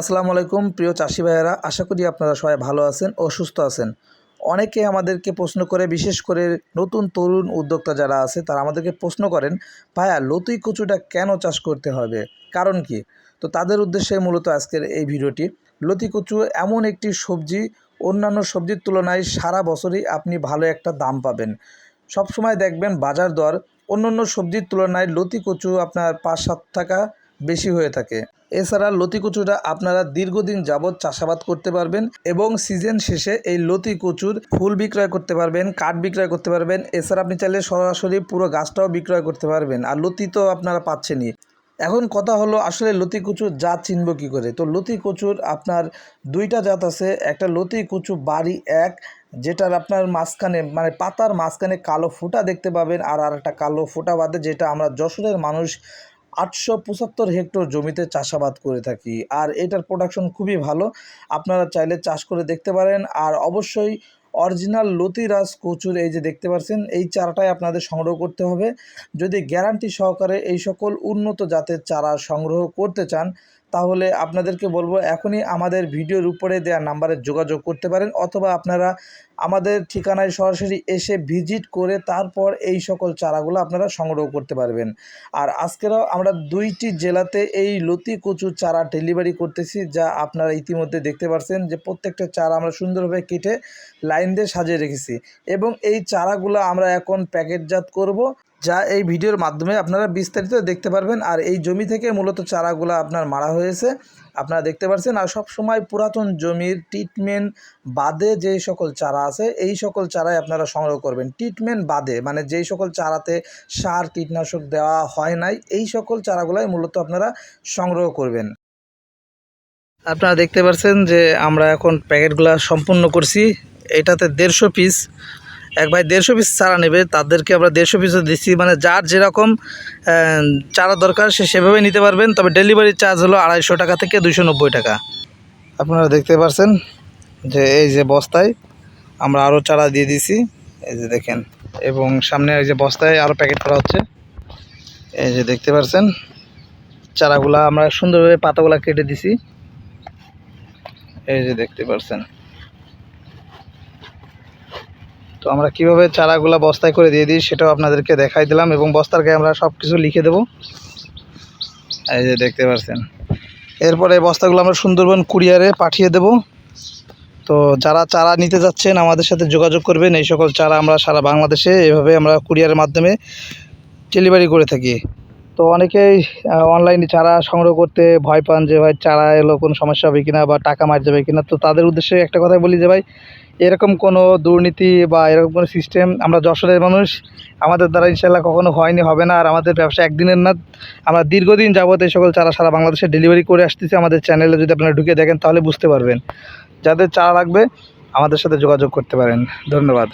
আসসালামু আলাইকুম, প্রিয় চাষি ভাইয়েরা। আশা করি আপনারা সবাই ভালো আছেন ও সুস্থ আছেন। অনেকে আমাদেরকে প্রশ্ন করে, বিশেষ করে নতুন তরুণ উদ্যোক্তা যারা আছে, তারা আমাদেরকে প্রশ্ন করেন, ভাইয়া লতুই কচুটা কেন চাষ করতে হবে? কারণ কি? তো তাদের উদ্দেশ্যে মূলত আজকের এই ভিডিওটি। লতি কচু এমন একটি সবজি, অন্যান্য সবজির তুলনায় সারা বছরই আপনি ভালো একটা দাম পাবেন। সব সময় দেখবেন বাজার দর অন্য অন্য সবজির তুলনায় লতি কচু আপনার পাঁচ সাত টাকা বেশি হয়ে থাকে। এছাড়া লতি কচুটা আপনারা দীর্ঘদিন যাবৎ চাষাবাদ করতে পারবেন এবং সিজন শেষে এই লতি কচুর ফুল বিক্রয় করতে পারবেন, কাঠ বিক্রয় করতে পারবেন। এছাড়া আপনি চাইলে সরাসরি পুরো গাছটাও বিক্রয় করতে পারবেন, আর লতি তো আপনারা পাচ্ছেনই। এখন কথা হলো, আসলে লতি কচুর জাত চিনব কী করে? তো লতি কচুর আপনার দুইটা জাত আছে। একটা লতি কচু বাড়ি এক, যেটার আপনার মাঝখানে মানে পাতার মাঝখানে কালো ফোঁটা দেখতে পাবেন, আর আর একটা কালো ফোঁটা বাদে যেটা আমরা যশোরের মানুষ আটশো পঁচাত্তর হেক্টর জমিতে চাষাবাদ করে থাকি, আর এটার প্রোডাকশন খুবই ভালো। আপনারা চাইলে চাষ করে দেখতে পারেন, আর অবশ্যই অরিজিনাল লতিরাজ কচুর এই যে দেখতে পাচ্ছেন এই চারাটাই আপনাদের সংগ্রহ করতে হবে। যদি গ্যারান্টি সহকারে এই সকল উন্নত জাতের চারা সংগ্রহ করতে চান তাহলে আপনাদেরকে বলব এখনই আমাদের ভিডিওর উপরে দেওয়া নাম্বারে যোগাযোগ করতে পারেন অথবা আপনারা আমাদের ঠিকানায় সরাসরি এসে ভিজিট করে তারপর এই সকল চারাগুলো আপনারা সংগ্রহ করতে পারবেন। আর আজকেরও আমরা দুইটি জেলাতে এই লতি কচুর চারা ডেলিভারি করতেছি, যা আপনারা ইতিমধ্যে দেখতে পাচ্ছেন যে প্রত্যেকটা চারা আমরা সুন্দরভাবে কেটে লাইন দিয়ে সাজিয়ে রেখেছি। এবং এই চারাগুলো আমরা এখন প্যাকেটজাত করব। যা এই ভিডিওর মাধ্যমে আপনারা বিস্তারিত দেখতে পারবেন। আর এই জমি থেকে মূলত চারাগুলো আপনার মারা হয়েছে। আপনারা দেখতে পাচ্ছেন আর সব সময় পুরাতন জমির ট্রিটমেন্ট বাদে যেই সকল চারা আছে, এই সকল চারাই আপনারা সংগ্রহ করবেন। ট্রিটমেন্ট বাদে মানে যেই সকল চারাতে সার, কীটনাশক দেওয়া হয় নাই, এই সকল চারাগুলাই মূলত আপনারা সংগ্রহ করবেন। আপনারা দেখতে পাচ্ছেন যে আমরা এখন প্যাকেটগুলো সম্পূর্ণ করছি। এটাতে দেড়শো পিস এক ভাই দেড়শো পিস চারা নেবে, তাদেরকে আমরা দেড়শো পিসও দিচ্ছি। মানে যার যেরকম চারা দরকার, সে সেভাবে নিতে পারবেন। তবে ডেলিভারি চার্জ হলো আড়াইশো টাকা থেকে দুশো টাকা। আপনারা দেখতে পাচ্ছেন যে এই যে বস্তায় আমরা আরও চারা দিয়ে দিছি। এই যে দেখেন, এবং সামনে এই যে বস্তায় আরও প্যাকেট করা হচ্ছে। এই যে দেখতে পাচ্ছেন চারাগুলা আমরা সুন্দরভাবে পাতাগুলা কেটে দিছি। এই যে দেখতে পাচ্ছেন তো আমরা কীভাবে চারাগুলা বস্তায় করে দিয়ে দিই সেটাও আপনাদেরকে দেখাই দিলাম এবং বস্তার গায়ে আমরা সব কিছু লিখে দেবো। এই যে দেখতে পাচ্ছেন এরপরে বস্তাগুলো আমরা সুন্দরবন কুরিয়ারে পাঠিয়ে দেব। তো যারা চারা নিতে যাচ্ছেন, আমাদের সাথে যোগাযোগ করবেন। এই সকল চারা আমরা সারা বাংলাদেশে এভাবে আমরা কুরিয়ারের মাধ্যমে ডেলিভারি করে থাকি। তো অনেকেই অনলাইনে চারা সংগ্রহ করতে ভয় পান যে ভাই চারা এলো, কোনো সমস্যা হবে কিনা বা টাকা মার যাবে কিনা। তো তাদের উদ্দেশ্যে একটা কথাই বলি যে ভাই, এরকম কোনো দুর্নীতি বা এরকম কোনো সিস্টেম আমরা যশোরের মানুষ, আমাদের দ্বারা ইনশাল্লাহ কখনো হয়নি, হবে না। আর আমাদের ব্যবসা একদিনের না, আমরা দীর্ঘদিন যাবত এই সকল চারা সারা বাংলাদেশে ডেলিভারি করে আসতেছি। আমাদের চ্যানেলে যদি আপনারা ঢুকে দেখেন, তাহলে বুঝতে পারবেন। যাদের চারা লাগবে, আমাদের সাথে যোগাযোগ করতে পারেন। ধন্যবাদ।